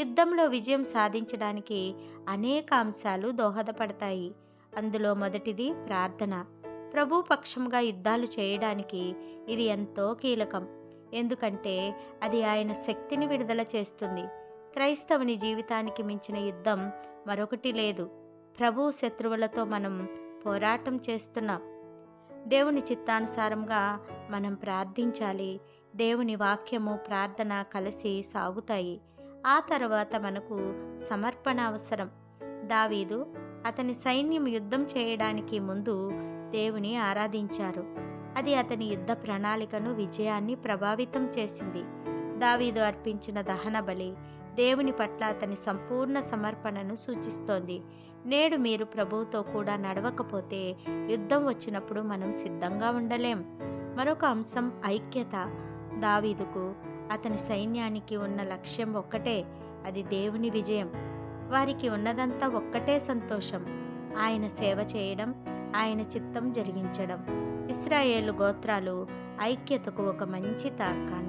యుద్ధంలో విజయం సాధించడానికి అనేక అంశాలు దోహదపడతాయి. అందులో మొదటిది ప్రార్థన. ప్రభుపక్షంగా యుద్ధాలు చేయడానికి ఇది ఎంతో కీలకం. ఎందుకంటే అది ఆయన శక్తిని విడుదల చేస్తుంది. క్రైస్తవుని జీవితానికి మించిన యుద్ధం మరొకటి లేదు. ప్రభు శత్రువులతో మనం పోరాటం చేస్తున్నాం. దేవుని చిత్తానుసారంగా మనం ప్రార్థించాలి. దేవుని వాక్యము ప్రార్థన కలిసి సాగుతాయి. ఆ తర్వాత మనకు సమర్పణ అవసరం. దావీదు అతని సైన్యం యుద్ధం చేయడానికి ముందు దేవుని ఆరాధించారు. అది అతని యుద్ధ ప్రణాళికను విజయాన్ని ప్రభావితం చేసింది. దావీదు అర్పించిన దహన బలి దేవుని పట్ల అతని సంపూర్ణ సమర్పణను సూచిస్తోంది. నేడు మీరు ప్రభువుతో కూడా నడవకపోతే యుద్ధం వచ్చినప్పుడు మనం సిద్ధంగా ఉండలేం. మరొక అంశం ఐక్యత. దావీదుకు అతని సైన్యానికి ఉన్న లక్ష్యం ఒక్కటే అది దేవుని విజయం. వారికి ఉన్నదంతా ఒక్కటే సంతోషం. ఆయన సేవ చేయడం ఆయన చిత్తం జరిగించడం. ఇస్రాయేలు గోత్రాలు ఐక్యతకు ఒక మంచి తార్కాణం.